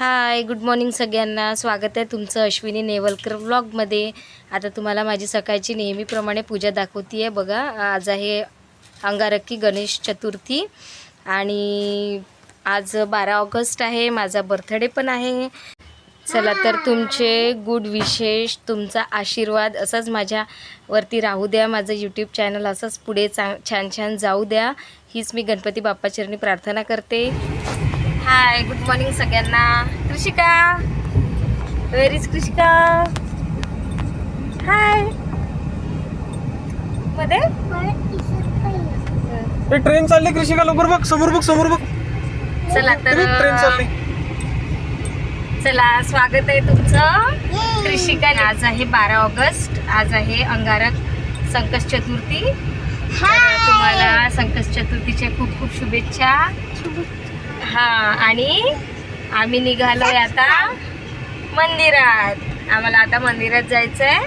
हाय good morning सगळ्यांना. स्वागत आहे तुमचं अश्विनी नेवलकर ब्लॉगमध्ये आता तुम्हाला माझी सकाळची नेहमीप्रमाणे पूजा दाखवती आहे बघा. आज आहे अंगारकी गणेश चतुर्थी आणि आज बारा ऑगस्ट आहे माझा बर्थडे पण आहे. चला तर तुमचे गुड विशेष तुमचा आशीर्वाद असाच माझ्यावरती राहू द्या. माझं यूट्यूब चॅनल असंच पुढे चा छान छान जाऊ द्या. हीच मी गणपती बाप्पाचरणी प्रार्थना करते. हाय गुड मॉर्निंग सगळ्यांना. कृषिका. Where is Krishika? हायमध्ये? ए, ट्रेन चालली कृषिका लवकर बघ समोर बघ समोर बघ. चला तर ट्रेन चालली. चला स्वागत आहे तुमचं. कृषिका आज आहे बारा ऑगस्ट. आज आहे अंगारक संकट चतुर्थी. तर तुम्हाला संकट चतुर्थीच्या खूप खूप शुभेच्छा. हा आणि आम्ही निघालोय आता मंदिरात. आम्हाला आता मंदिरात जायचंय.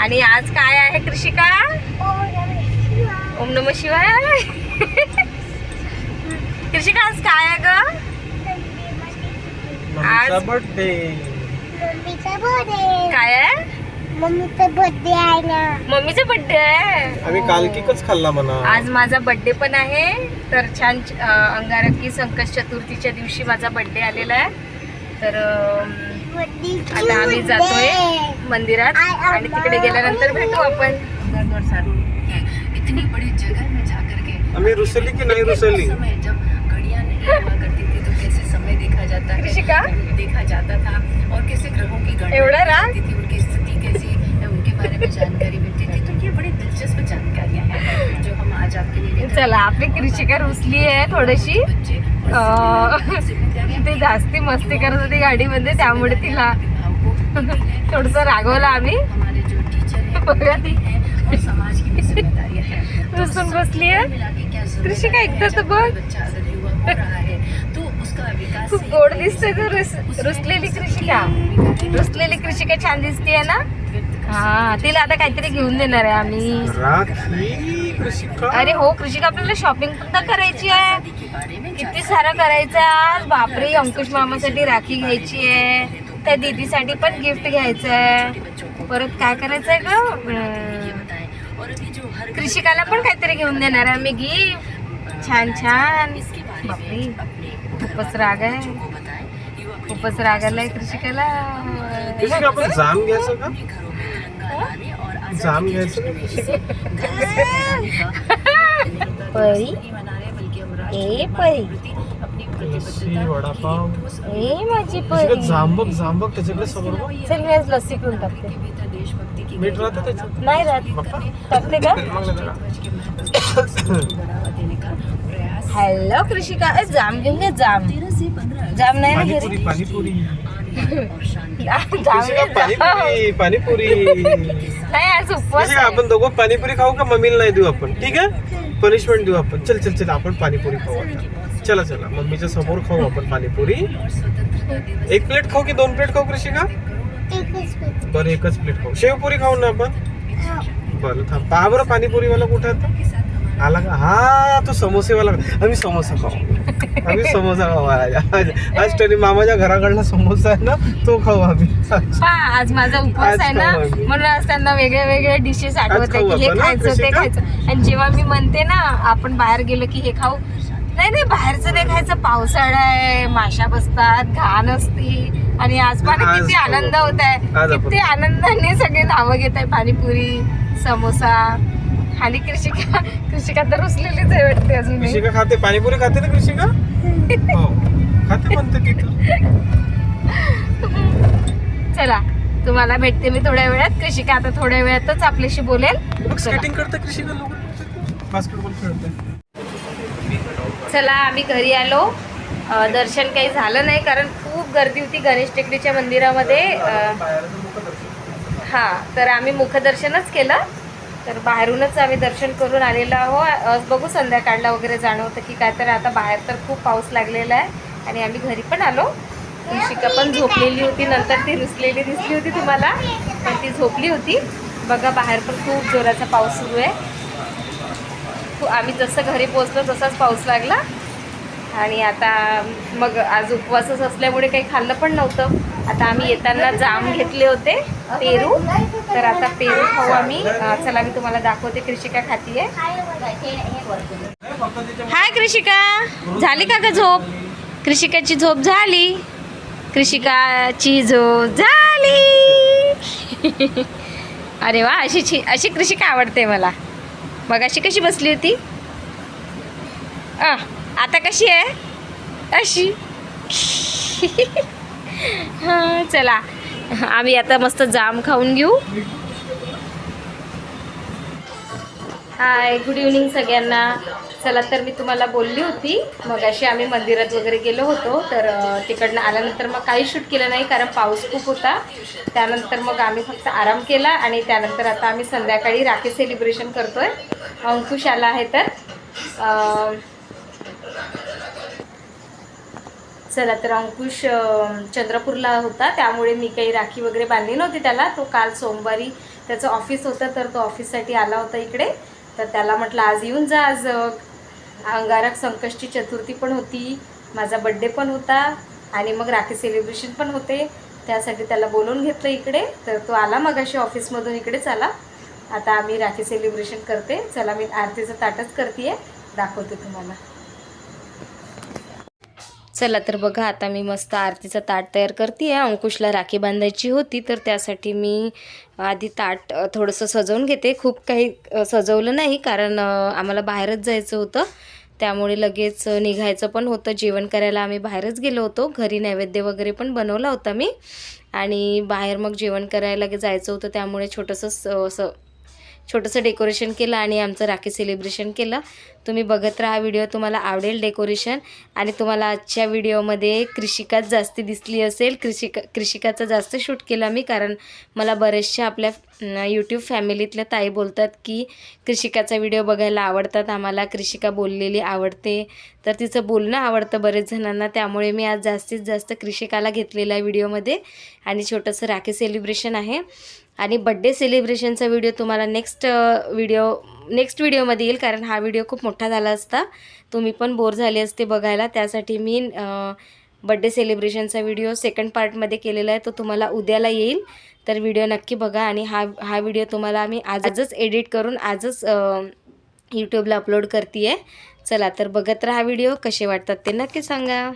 आणि आज काय आहे कृषिका? ओम नम शिवाय. कृषिका आज काय आहे ग? मम्मीचा बर्थडे काय आहे? मम्मीचा बर्थडे आहे ना. मम्मीचा बर्थडे आहे? आम्ही काल केकच खाल्ला म्हणा. आज माझा बर्थडे पण आहे. तर छान अ, अंगारकी संकट चतुर्थीच्या दिवशी माझा बर्थडे आलेला आहे. तर आता आम्ही जातोय मंदिरात आणि तिकडे गेल्यानंतर भेटू आपण. इतनी बड़ी जगह में जाकर के आम्ही रुसली की नाही रुसली? समय जब घड़ियां नहीं हुआ करती थी तो कैसे समय देखा जाता है? कृषिका? देखा जाता था और कैसे ग्रहों की गणना एवढा की राग? जाती थी उनकी कैसी है उनके बारे में जानकारी मिलती थी तो ये बड़ी दिलचस्प जानकारियां हैं जो हम आज आपके लिए लेकर चला आपली कृषिका रुसली आहे थोडीशी. ती जास्ती मस्ती करत होती गाडीमध्ये त्यामुळे तिला थोडस रागवलं आम्ही. बघा ती. रुसून बसली आहे. कृषिका है? एकदा तर बघ. खूप गोड दिसते तू रुस रुसलेली कृषिका रुसलेली कृषिका छान दिसते ना? हा तिला आता काहीतरी घेऊन देणार आहे आम्ही. कृषिका अरे हो कृषिका आपल्याला शॉपिंग सुद्धा करायची आहे. में किती सारं करायचं आहे आज? बापरे अंकुश मामासाठी राखी घ्यायची आहे. त्या दीदीसाठी पण गिफ्ट घ्यायचं आहे. परत काय करायचं आहे ग? कृषिकाला पण काहीतरी घेऊन देणार आहे आम्ही गिफ्ट छान छान. बापरे में खूपच राग आहे. खूपच राग आलाय कृषिकाला. जाम घ्यायचं का? जाम घ्यायचं परी. ए परी. वडापाव. ए माझी परी. जांबक जांबक त्याच्याकडे समोर बघ. चल मी आज लस्सी पिऊन टाकते. मीठ राहतं त्याच्यात? नाही राहत. टाकते का? हॅलो कृषिका. जाम घेऊन जाम. जाम नाही ना घरी. पाणीपुरी. पाणीपुरी. नाही आज उपवास आहे. आपण दोघं पाणीपुरी खाऊ का मम्मीला नाही देऊ आपण? ठीक आहे? पनिशमेंट देऊ आपण. चल चल चल आपण पाणीपुरी खाऊ आता. चला चला. मम्मीच्या समोर खाऊ आपण पाणीपुरी. एक प्लेट खाऊ की दोन प्लेट खाऊ कृषिका? एकच मिनिट. बरं एकच प्लेट खाऊ. शेवपुरी खाऊ ना आपण? बरं थांब. पहा बरं पाणीपुरीवाला कुठे आहे के हमारा आला का? हा तो समोसेवाला. आम्ही समोसा खाऊ. आम्ही समोसा खाऊ. आज आज- तरी मामाच्या घराकडला समोसा आहे ना तो खाऊ आम्ही. पहा आज माझा उपवास आज आहे ना. खाऊ आम्ही. म्हणून आज त्यांना वेगळे वेगळे डिशेस आठवत आहे खाऊ की हे आपण, हा, खायचं ते कृषिका? खायचं. आणि जेव्हा मी म्हणते ना आपण बाहेर गेलो की हे खाऊ. नाही नाही बाहेरचं नाही खायचं. पावसाळा आहे माशा बसतात घाण असती. आणि आज पण आज किती खाऊ आनंद. होत आहे. आपण किती आनंदाने सगळे नावं घेत आहे. पाणीपुरी समोसा. आणि कृषिका कृषिका तर रुसलेलीच आहे वाटते अजून कृषिका खाते पाणीपुरी खाते ना कृषिका? हो. खाते म्हणते तिथं. चला तुम्हाला भेटते मी थोड्या वेळात. कृषिका आता थोड्या वेळातच आपल्याशी बोलेल. चला. स्केटिंग करते कृषिका लोक? बास्केटबॉल खेळते. चला आम्ही घरी आलो. दर्शन काही झालं नाही कारण खूप गर्दी होती गणेश टेकडीच्या मंदिरामध्ये. हां तर आम्ही मुखदर्शनच केलं. तर बाहेरूनच आम्ही दर्शन करून आलेलो आहो बघू संध्याकाळला वगैरे जाणं होतं की काय तर आता बाहेर तर खूप पाऊस लागलेला आहे आणि आम्ही घरी पण आलो. शिका पण झोपलेली होती नंतर ती रुसलेली दिसली होती तुम्हाला. पण ती झोपली होती. बघा बाहेर पण खूप जोराचा पाऊस सुरू आहे. आम्ही जसं घरी पोचलो तसाच पाऊस लागला. आणि आता मग आज उपवासच असल्यामुळे काही खाल्लं पण नव्हतं. आता आम्ही येताना जाम घेतले होते पेरू. तर आता पेरू खाऊ आम्ही. चला मी तुम्हाला दाखवते कृषिका खातीये हाय कृषिका. झाली का ग झोप? कृषिकाची झोप झाली. कृषिकाची झोप झाली. अरे वा अशी अशी कृषिका आवडते मला. मग अशी कशी बसली होती? आ, आता कशी आहे? अशी. हां चला आम्ही आता मस्त जाम खाऊन घेऊ. हाय गुड इव्हनिंग सगळ्यांना. चला तर मी तुम्हाला बोलली होती मग अशी आम्ही मंदिरात वगैरे गेलो होतो तर तिकडनं आल्यानंतर मग काही शूट केलं नाही कारण पाऊस खूप होता. त्यानंतर मग आम्ही फक्त आराम केला आणि त्यानंतर आता आम्ही संध्याकाळी राखी सेलिब्रेशन करतोय. अंकुश आला आहे तर अ, चला तर अंकुश चंद्रपूरला होता. त्यामुळे मी काही राखी वगैरे बांधली नव्हती त्याला. तो काल सोमवारी त्याचं ऑफिस होतं तर तो ऑफिससाठी आला होता इकडे. तर त्याला म्हटलं आज येऊन जा आज अंगारक संकष्टी चतुर्थी पण होती माझा बड्डे पण होता आणि मग राखी सेलिब्रेशन पण होते. त्यासाठी त्याला बोलवून घेतलं इकडे. तर तो आला मग अशी ऑफिसमधून इकडेच आला. आता आम्ही राखी सेलिब्रेशन करते. चला मी आरतीचं ताटच करते दाखवते तुम्हाला. चला तर बघा आता मी मस्त आरतीचं ताट तयार करते आहे अंकुशला राखी बांधायची होती तर त्यासाठी मी आधी ताट थोडंसं सजवून घेते. खूप काही सजवलं नाही कारण आम्हाला बाहेरच जायचं होतं. त्यामुळे लगेच निघायचं पण होतं. जेवण करायला आम्ही बाहेरच गेलो होतो. घरी नैवेद्य वगैरे पण बनवला होता मी. आणि बाहेर मग जेवण करायला गे- जायचं होतं त्यामुळे छोटंसं स- असं छोटंसं डेकोरेशन केलं आणि आमचं राखी सेलिब्रेशन केलं. तुम्ही बघत राहा व्हिडिओ तुम्हाला आवडेल डेकोरेशन आणि तुम्हाला आजच्या व्हिडिओमध्ये कृषिकाच जास्ती दिसली असेल. कृषिका कृषिकाचं जास्त शूट केला मी कारण मला बरेचशा आपल्या यूट्यूब फॅमिलीतल्या ताई बोलतात की कृषिकाचा व्हिडिओ बघायला आवडतात आम्हाला कृषिका बोललेली आवडते. तर तिचं बोलणं आवडतं बरेच जणांना त्यामुळे मी आज जास्तीत जास्त कृषिकाला घेतलेला आहे व्हिडिओमध्ये आणि छोटंसं राखी सेलिब्रेशन आहे. आणि बड्डे सेलिब्रेशनचा व्हिडिओ तुम्हाला नेक्स्ट व्हिडिओ नेक्स्ट व्हिडिओमध्ये येईल कारण हा व्हिडिओ खूप मोठा झाला असता. तुम्ही पण बोर झाले असते बघायला. त्यासाठी मी बड्डे सेलिब्रेशनचा व्हिडिओ सेकंड पार्टमध्ये केलेला आहे. तो तुम्हाला उद्याला येईल. तर व्हिडिओ नक्की बघा आणि हा हा व्हिडिओ तुम्हाला आम्ही आजच एडिट करून आजच यूट्यूबला अपलोड करते आहे चला तर बघत राहा व्हिडिओ कसे वाटतात ते नक्की सांगा.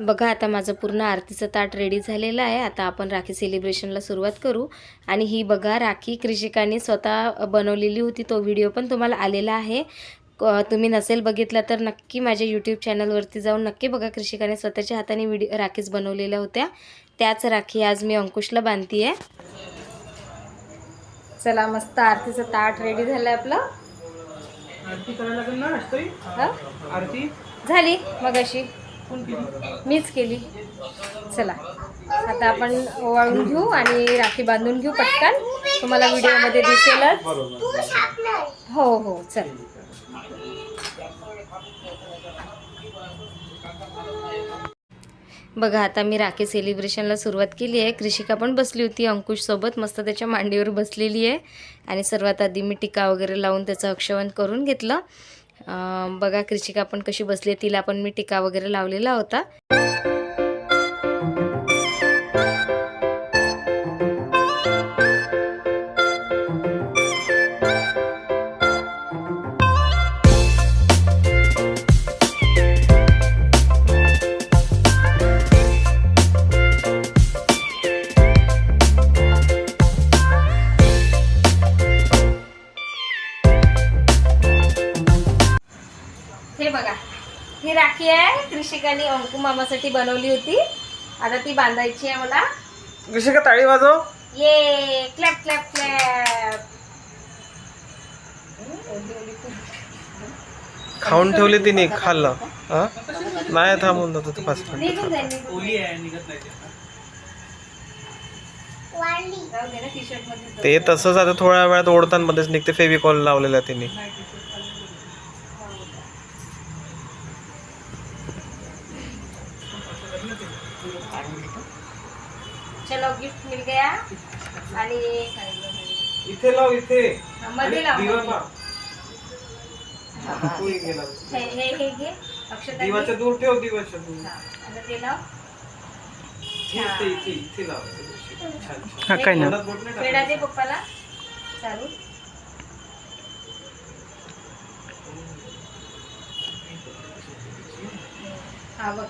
बघा आता माझं पूर्ण आरतीचं ताट रेडी झालेलं आहे. आता आपण राखी सेलिब्रेशनला सुरुवात करू. आणि ही बघा राखी कृषिकांनी स्वतः बनवलेली होती. तो व्हिडिओ पण तुम्हाला आलेला आहे. तुम्ही नसेल बघितला तर नक्की माझ्या यूट्यूब चॅनलवरती जाऊन नक्की बघा. कृषिकाने स्वतःच्या हाताने व्हिडिओ राखीच बनवलेल्या होत्या. त्याच राखी आज मी अंकुशला बांधती आहे चला मस्त आरतीचं ताट रेडी झालं आपलं. आरती करायला आरती? झाली मग अशी मीच केली. चला आता आपण ओवाळून घेऊ आणि राखी बांधून घेऊ पटकन. तुम्हाला व्हिडिओमध्ये दिसेलच. हो हो चल. बघा आता मी राखी सेलिब्रेशनला सुरुवात केली आहे. कृषिका पण बसली होती अंकुशसोबत मस्त त्याच्या मांडीवर बसलेली आहे. आणि सर्वात आधी मी टिका वगैरे लावून त्याचं अक्षवण करून घेतलं. बघा कृषिका पण कशी बसली तिला पण मी टिका वगैरे लावलेला होता. बघा. ही राखी आहे कृषिकाने अंकू मामासाठी बनवली होती. आता ती बांधायची आहे मला. कृषिका ताळी वाजव. ये क्लॅप क्लॅप क्लॅप खाऊन ठेवली तिने खाल्लं. हा नाही थांबून जातो तो पाच मिनिट. निघून जाईल निघून वाढली. जाऊ दे ना टी शर्टमध्ये ते तसंच आता थोड्या वेळात ओढताना मध्येच निघते फेविकॉल लावलेला तिने चलो गिफ्ट मिल गया आणि इथे लाव इथे. मध्ये लाव. तो गेला. हे हे हे घे. अक्षता. दिवाच्या दूर ठेव दिवाच्या दूर. आता ते लाव. इथे इथे इथे छान हा काय नाही. पेढा दे. पप्पाला. चालू. हा बघ.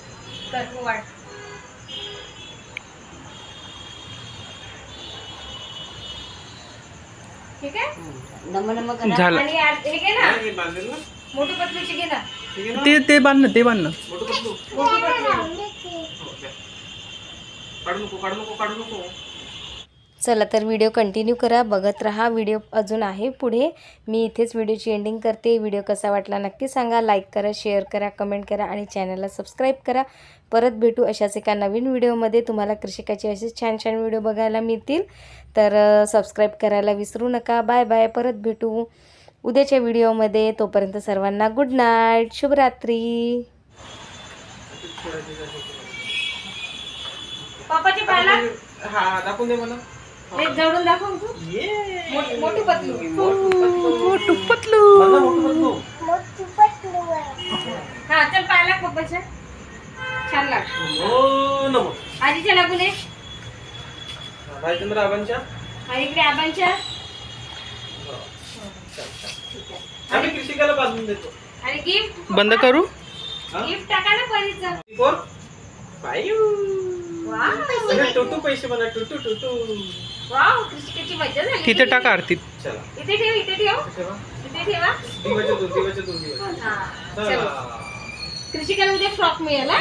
ठीक आहे? झालं. आणि आ- हे घे ना. बांधेल ना. मोठू पतलूची घे ना. ठीक आहे ना? ते ते ते बांध ना. मोठं पतलू मोठू पतलू हो. काढू नको काढू नको काढू नको. चला तर व्हिडिओ कंटिन्यू करा बघत राहा. व्हिडिओ अजून आहे पुढे. मी इथेच व्हिडिओची एंडिंग करते. व्हिडिओ कसा वाटला नक्की सांगा. लाईक करा शेअर करा कमेंट करा आणि चॅनलला सबस्क्राईब करा. परत भेटू अशाच एका नवीन व्हिडिओमध्ये तुम्हाला कृषिकाचे असेच छान छान व्हिडिओ बघायला मिळतील. तर सबस्क्राईब करायला विसरू नका. बाय बाय परत भेटू उद्याच्या व्हिडिओमध्ये तोपर्यंत सर्वांना गुड नाईट शुभरात्री. पप्पाची पाहिला? हा दाखवून दे मला. जवळून दाखव तू. ये मोठू पतलू. मोठू पतलू. मोठं. हा चल पाहिला पप्पाच्या छान. लाग. हो नमो आजीच्या लागून आहे भाईचंद्र आबांच्या? इकडे आबांच्या. आम्ही कृषिकाला बांधून देतो. आणि गिफ्ट बंद करू? गिफ्ट टाका ना परीचं. फोर फाईव्ह टुटू पैसे मला टुटू टुटू. वाव झाली तिथे टाका आरतीत. चला. इथे ठेव इथे ठेव. ठेवा इथे ठेवा. दिवाच्या दोन दिवाच्या दोन दिवस. हा चला. चलो. कृषिकाला उद्या फ्रॉक मिळेल हा?